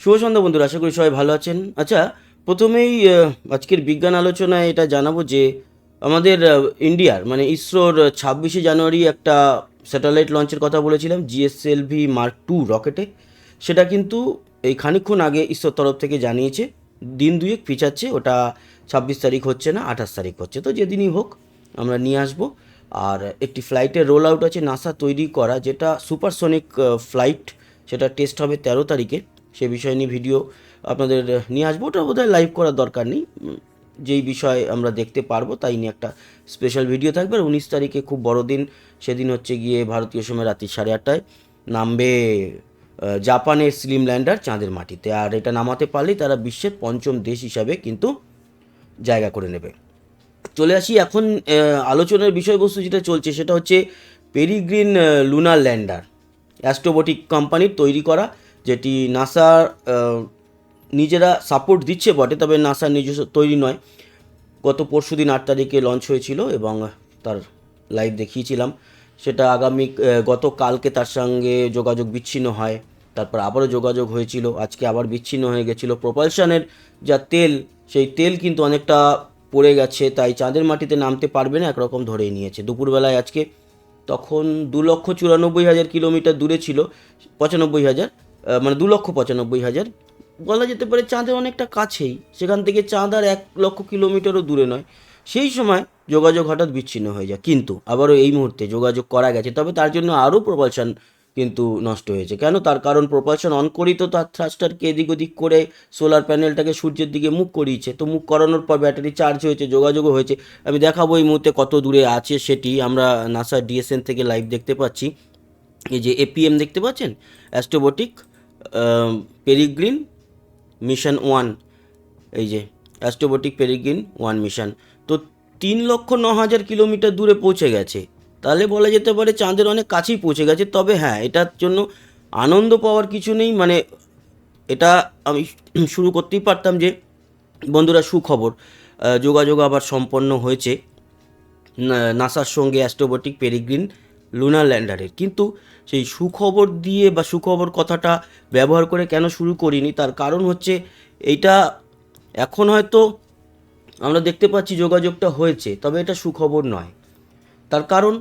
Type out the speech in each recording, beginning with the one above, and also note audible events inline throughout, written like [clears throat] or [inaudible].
শুভ সন্ধ্যা বন্ধুরা, আশা করি সবাই ভালো আছেন। আচ্ছা প্রথমেই আজকের বিজ্ঞান আলোচনায় এটা জানাব যে আমাদের ইন্ডিয়ার মানে ইসরোর ছাব্বিশে জানুয়ারি একটা স্যাটেলাইট লঞ্চের কথা বলেছিলাম জিএসএলভি মার্ক টু রকেটে। সেটা কিন্তু এই খানিকক্ষণ আগে ইসরোর তরফ থেকে জানিয়েছে, দিন দুয়েক পিছাচ্ছে, ওটা ছাব্বিশ তারিখ হচ্ছে না, আঠাশ তারিখ হচ্ছে। তো যেদিনই হোক, আমরা নিয়ে আসব। আর একটি ফ্লাইটের রোল আউট আছে, নাসা তৈরি করা, যেটা সুপারসনিক ফ্লাইট, সেটা টেস্ট হবে তেরো তারিখে। সে বিষয় নিয়ে ভিডিও আপনাদের নিয়ে আসব। ওটা বোধহয় লাইভ করার দরকার নেই। যেই বিষয় আমরা দেখতে পারব তাই নিয়ে একটা স্পেশাল ভিডিও থাকবে। আর উনিশ তারিখে খুব বড় দিন, সেদিন হচ্ছে গিয়ে ভারতীয় সময় রাত্রি সাড়ে আটটায় নামবে জাপানের স্লিম ল্যান্ডার চাঁদের মাটিতে। আর এটা নামাতে পারলেই তারা বিশ্বের পঞ্চম দেশ হিসাবে কিন্তু জায়গা করে নেবে। চলে আসি এখন আলোচনার বিষয়বস্তু যেটা চলছে, সেটা হচ্ছে পেরিগ্রিন লুনার ল্যান্ডার অ্যাস্ট্রোবটিক কোম্পানির তৈরি করা। যেটি নাসা নিজেরা সাপোর্ট দিচ্ছে বটে তবে নাসা নিজস্ব তৈরি নয়। গত পরশু দিন আট তারিখে লঞ্চ হয়েছিল এবং তার লাইভ দেখিয়েছিলাম। সেটা আগামী আহ, গতকালকে তার সঙ্গে যোগাযোগ বিচ্ছিন্ন হয়। তারপর আবারও যোগাযোগ হয়েছিল। আজকে আবার বিচ্ছিন্ন হয়ে গেছিল। প্রপালশনের যা তেল সেই তেল কিন্তু অনেকটা পড়ে গেছে তাই চাঁদের মাটিতে নামতে পারবে না একরকম ধরেই নিয়েছে। দুপুরবেলায় আজকে তখন দু লক্ষ চুরানব্বই হাজার কিলোমিটার দূরে ছিল পঁচানব্বই হাজার। মানে দু লক্ষ পঁচানব্বই হাজার। বলা যেতে পারে চাঁদের অনেকটা কাছেই। সেখান থেকে চাঁদ আর এক লক্ষ কিলোমিটারও দূরে নয়। সেই সময় যোগাযোগ হঠাৎ বিচ্ছিন্ন হয়ে যায়। কিন্তু আবারও এই মুহূর্তে যোগাযোগ করা গেছে। তবে তার জন্য আরও প্রপালশন কিন্তু নষ্ট হয়েছে। কেন? তার কারণ প্রপালশন অন করি তো তার থ্রাস্টারকে এদিক ওদিক করে সোলার প্যানেলটাকে সূর্যের দিকে মুখ করিয়েছে। তো মুখ করানোর পর ব্যাটারি চার্জ হয়েছে, যোগাযোগও হয়েছে। আমি দেখাবো এই মুহূর্তে কত দূরে আছে সেটি। আমরা নাসা ডিএসএন থেকে লাইভ দেখতে পাচ্ছি। এই যে এপিএম দেখতে পাচ্ছেন? অ্যাস্ট্রোবটিক পেরিগ্রিন মিশন ওয়ান এই যে অ্যাস্ট্রোবটিক পেরিগ্রিন ওয়ান মিশন তো তিন লক্ষ ন হাজার কিলোমিটার দূরে পৌঁছে গেছে। তাহলে বলা যেতে পারে চাঁদের অনেক কাছেই পৌঁছে গেছে, তবে হ্যাঁ এটার জন্য আনন্দ পাওয়ার কিছু নেই। মানে এটা আমি [clears throat] শুরু করতেই পারতাম যে, বন্ধুরা সুখবর যোগাযোগ আবার সম্পন্ন হয়েছে। নাসার সঙ্গে অ্যাস্ট্রোবটিক পেরিগ্রিন লুনার ল্যান্ডারের কিন্তু সেই সুখবর দিয়ে বা সুখবর কথাটা ব্যবহার করে কেন শুরু করিনি? তার কারণ হচ্ছে এইটা এখন হয়তো আমরা দেখতে পাচ্ছি যোগাযোগটা হয়েছে, তবে এটা সুখবর নয়। তার কারণ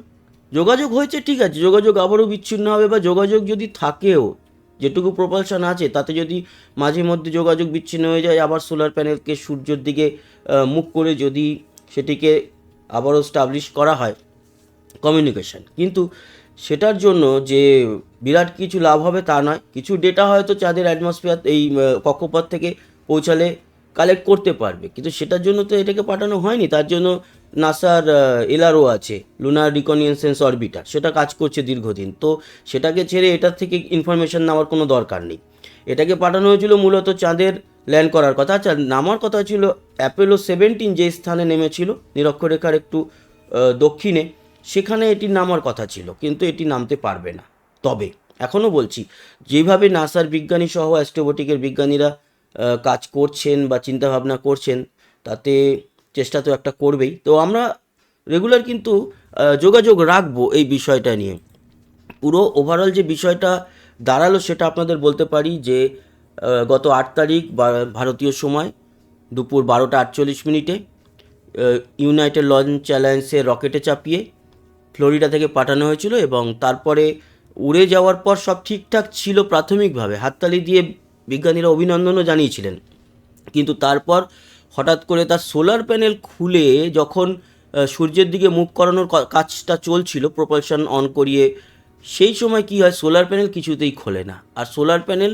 যোগাযোগ হয়েছে, ঠিক আছে, যোগাযোগ আবারও বিচ্ছিন্ন হবে বা যোগাযোগ যদি থাকেও, যেটুকু প্রপালশন আছে, তাতে যদি মাঝে মধ্যে যোগাযোগ বিচ্ছিন্ন হয়ে যায়, আবার সোলার প্যানেলকে সূর্যের দিকে মুখ করে যদি সেটিকে আবারও স্টাবলিশ করা হয় কমিউনিকেশন কিন্তু সেটার জন্য যে বিরাট কিছু লাভ হবে তা নয়, কিছু ডেটা হয়তো চাঁদের অ্যাটমসফিয়ার এই কক্ষপথ থেকে পৌঁছালে কালেক্ট করতে পারবে। কিন্তু সেটার জন্য তো এটাকে পাঠানো হয়নি, তার জন্য নাসার এলআরও আছে লুনার রিকনিয়েন্সেন্স অরবিটার সেটা কাজ করছে দীর্ঘদিন। তো সেটাকে ছেড়ে এটার থেকে ইনফরমেশন নেওয়ার কোনো দরকার নেই। এটাকে পাঠানো হয়েছিল মূলত চাঁদের ল্যান্ড করার কথা। আচ্ছা নামার কথা ছিল অ্যাপেলো সেভেন্টিন যে স্থানে নেমেছিল, নিরক্ষরেখার একটু দক্ষিণে। সেখানে এটি নামার কথা ছিল, কিন্তু এটি নামতে পারবে না। তবে, এখনও বলছি, যেভাবে নাসার বিজ্ঞানী সহ অ্যাস্ট্রোবটিকের বিজ্ঞানীরা কাজ করছেন বা চিন্তাভাবনা করছেন, তাতে চেষ্টা তো একটা করবেই। তো আমরা রেগুলার কিন্তু যোগাযোগ রাখব এই বিষয়টা নিয়ে। পুরো ওভারঅল যে বিষয়টা দাঁড়াল সেটা আপনাদের বলতে পারি যে গত আট তারিখ ভারতীয় সময়, দুপুর বারোটা আটচল্লিশ মিনিটে ইউনাইটেড লঞ্চ অ্যালায়েন্সের রকেটে চাপিয়ে ফ্লোরিডা থেকে পাঠানো হয়েছিল এবং তারপরে উড়ে যাওয়ার পর সব ঠিকঠাক ছিল প্রাথমিকভাবে। হাততালি দিয়ে বিজ্ঞানীরা অভিনন্দনও জানিয়েছিলেন। কিন্তু তারপর হঠাৎ করে তার সোলার প্যানেল খুলে যখন সূর্যের দিকে মুখ করানোর কাজটা চলছিল, প্রপালশন অন করিয়ে, সেই সময় কি হয়, সোলার প্যানেল কিছুতেই খোলে না। আর সোলার প্যানেল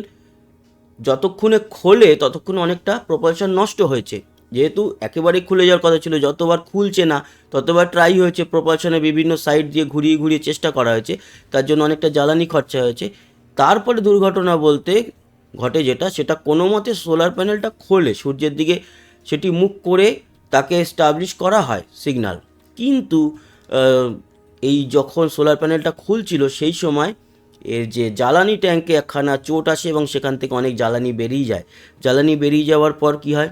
যতক্ষণে খোলে ততক্ষণে অনেকটা প্রপালশন নষ্ট হয়েছে। যেহেতু একেবারে খুলে যাওয়ার কথা ছিল, যতবার খুলছে না, ততবার ট্রাই হয়েছে প্রপালশনে বিভিন্ন সাইড দিয়ে ঘুরিয়ে ঘুরিয়ে চেষ্টা করা হয়েছে, তার জন্য অনেকটা জ্বালানি খরচা হয়েছে। তারপরে দুর্ঘটনা বলতে ঘটে যেটা, সেটা কোনো মতে সোলার প্যানেলটা খোলে, সূর্যের দিকে সেটি মুখ করে তাকে স্টাবলিশ করা হয় সিগন্যাল কিন্তু এই যখন সোলার প্যানেলটা খুলছিল, সেই সময় এর যে জ্বালানি ট্যাঙ্কে একখানা চোট আসে এবং সেখান থেকে অনেক জ্বালানি বেরিয়ে যায়। জ্বালানি বেরিয়ে যাওয়ার পর কি হয়?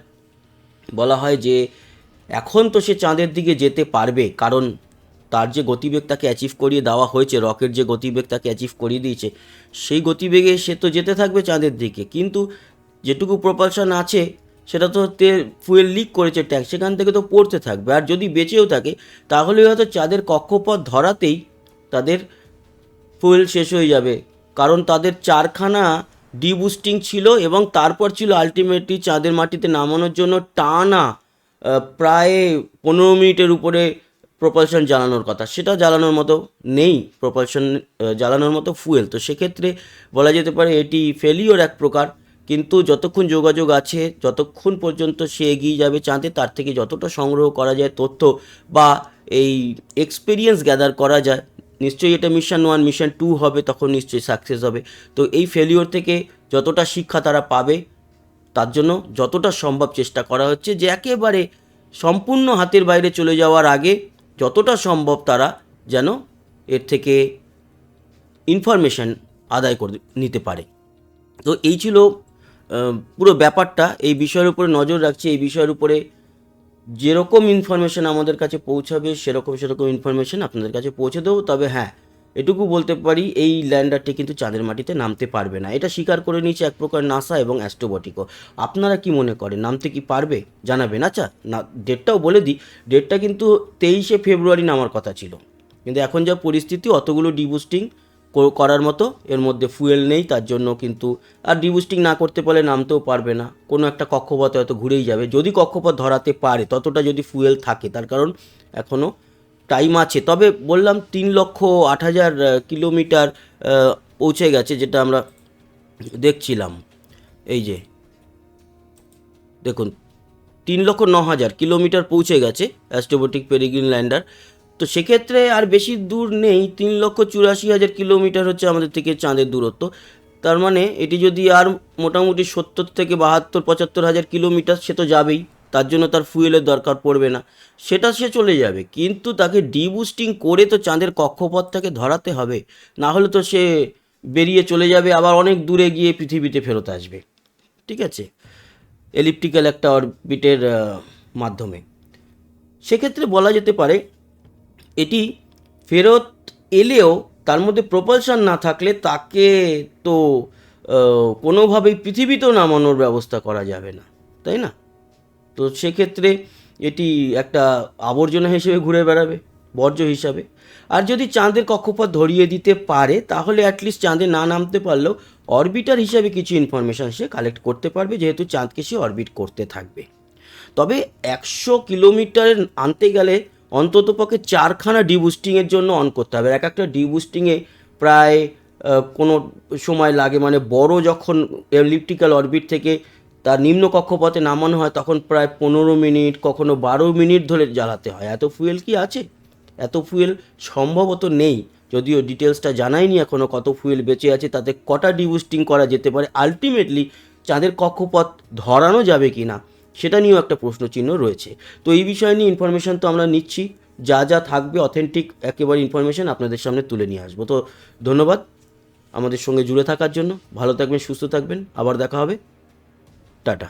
বলা হয় যে এখন তো সে চাঁদের দিকে যেতে পারবে, কারণ তার যে গতিবেগ তাকে অ্যাচিভ করিয়ে দেওয়া হয়েছে রকেট যে গতিবেগ তাকে অ্যাচিভ করিয়ে দিয়েছে, সেই গতিবেগে সে তো যেতে থাকবে চাঁদের দিকে। কিন্তু যেটুকু প্রপালশন আছে, সেটা তো তে ফুয়েল লিক করেছে ট্যাঙ্ক সেখান থেকে তো পড়তে থাকবে। আর যদি বেঁচেও থাকে তাহলে হয়তো চাঁদের কক্ষপথ ধরাতেই তাদের ফুয়েল শেষ হয়ে যাবে। কারণ তাদের চারখানা ডিবুস্টিং ছিল এবং তারপর ছিল আলটিমেটলি চাঁদের মাটিতে নামানোর জন্য টানা প্রায় পনেরো মিনিটের উপরে প্রপালশন জ্বালানোর কথা। সেটা জ্বালানোর মতো নেই প্রপালশন জ্বালানোর মতো ফুয়েল তো সেক্ষেত্রে বলা যেতে পারে এটি ফেলিওর এক প্রকার। কিন্তু যতক্ষণ যোগাযোগ আছে, যতক্ষণ পর্যন্ত সে এগিয়ে যাবে চাঁদে, তার থেকে যতটা সংগ্রহ করা যায় তথ্য বা এই এক্সপিরিয়েন্স গ্যাদার করা যায় নিশ্চয়ই এটা মিশন ওয়ান মিশন টু হবে, তখন নিশ্চয়ই সাকসেস হবে। তো এই ফেলিওর থেকে যতটা শিক্ষা তারা পাবে, তার জন্য যতটা সম্ভব চেষ্টা করা হচ্ছে যে একেবারে সম্পূর্ণ হাতের বাইরে চলে যাওয়ার আগে যতটা সম্ভব তারা যেন এর থেকে ইনফরমেশন আদায় করে নিতে পারে। তো এই ছিল পুরো ব্যাপারটা। এই বিষয়ের উপরে নজর রাখছি, এই বিষয়ের উপরে যেরকম ইনফরমেশন আমাদের কাছে পৌঁছাবে, সেরকম সেরকম ইনফরমেশন আপনাদের কাছে পৌঁছে দেবো। তবে হ্যাঁ এটুকু বলতে পারি, এই ল্যান্ডারটি কিন্তু চাঁদের মাটিতে নামতে পারবে না। এটা স্বীকার করে নিয়েছে এক প্রকার নাসা এবং অ্যাস্ট্রোবটিকও আপনারা কি মনে করেন, নামতে কি পারবে? জানাবেন। আচ্ছা না ডেটটাও বলে দিই। ডেটটা কিন্তু তেইশে ফেব্রুয়ারি নামার কথা ছিল। কিন্তু এখন যা পরিস্থিতি, অতগুলো ডিবুস্টিং করার মতো, এর মধ্যে ফুয়েল নেই, তার জন্য কিন্তু, আর ডিবুস্টিং না করতে পারলে নামতেও পারবে না। কোনো একটা কক্ষপথে হয়তো ঘুরেই যাবে। যদি কক্ষপথ ধরাতে পারে, ততটা যদি ফুয়েল থাকে, তার কারণ এখনও টাইম আছে। তবে বললাম, তিন লক্ষ আট হাজার কিলোমিটার পৌঁছে গেছে, যেটা আমরা দেখছিলাম। এই যে, দেখুন, তিন লক্ষ ন হাজার কিলোমিটার পৌঁছে গেছে অ্যাস্ট্রোবটিক পেরিগ্রিন ল্যান্ডার। তো সেক্ষেত্রে আর বেশি দূর নেই, তিন লক্ষ চুরাশি হাজার কিলোমিটার হচ্ছে আমাদের থেকে চাঁদের দূরত্ব। তার মানে এটি যদি আর মোটামুটি সত্তর থেকে বাহাত্তর, পঁচাত্তর হাজার কিলোমিটার সে তো যাবেই, তার জন্য তার ফুয়েলের দরকার পড়বে না। সেটা সে চলে যাবে, কিন্তু তাকে ডিবুস্টিং করে তো চাঁদের কক্ষপথটাকে ধরাতে হবে, না হলে তো সে বেরিয়ে চলে যাবে, আবার অনেক দূরে গিয়ে পৃথিবীতে ফেরত আসবে। ঠিক আছে? এলিপ্টিক্যাল একটা অরবিটের মাধ্যমে। সেক্ষেত্রে বলা যেতে পারে এটি ফেরত এলেও তার মধ্যে প্রপালশন না থাকলে তাকে তো কোনোভাবেই পৃথিবীতেও নামানোর ব্যবস্থা করা যাবে না, তাই না? তো সেক্ষেত্রে এটি একটা আবর্জনা হিসেবে ঘুরে বেড়াবে, বর্জ্য হিসাবে। আর যদি চাঁদের কক্ষপথ ধরিয়ে দিতে পারে, তাহলে অ্যাটলিস্ট চাঁদে না নামতে পারলেও অরবিটার হিসাবে কিছু ইনফরমেশান সে কালেক্ট করতে পারবে, যেহেতু চাঁদকে সে অরবিট করতে থাকবে। তবে একশো কিলোমিটার আনতে গেলে অন্ততপক্ষে চারখানা ডিবুস্টিংয়ের জন্য অন করতে হবে। এক একটা ডিবুস্টিংয়ে প্রায় কোনো সময় লাগে মানে বড় যখন এলিপ্টিক্যাল অরবিট থেকে তার নিম্ন কক্ষপথে নামানো হয়, তখন প্রায় পনেরো মিনিট, কখনো বারো মিনিট ধরে জ্বালাতে হয়। এত ফুয়েল কি আছে? এত ফুয়েল সম্ভবত নেই। যদিও ডিটেলসটা জানাইনি এখনও কত ফুয়েল বেঁচে আছে, তাতে কটা ডিবুস্টিং করা যেতে পারে। আলটিমেটলি চাঁদের কক্ষপথ ধরানো যাবে কি না সেটা নিয়েও একটা প্রশ্নচিহ্ন রয়েছে। তো এই বিষয় নিয়ে ইনফরমেশান তো আমরা নিচ্ছি। যা যা থাকবে অথেন্টিক একেবারে ইনফরমেশান আপনাদের সামনে তুলে নিয়ে আসব। তো ধন্যবাদ আমাদের সঙ্গে জুড়ে থাকার জন্য। ভালো থাকবেন, সুস্থ থাকবেন। আবার দেখা হবে। টাটা।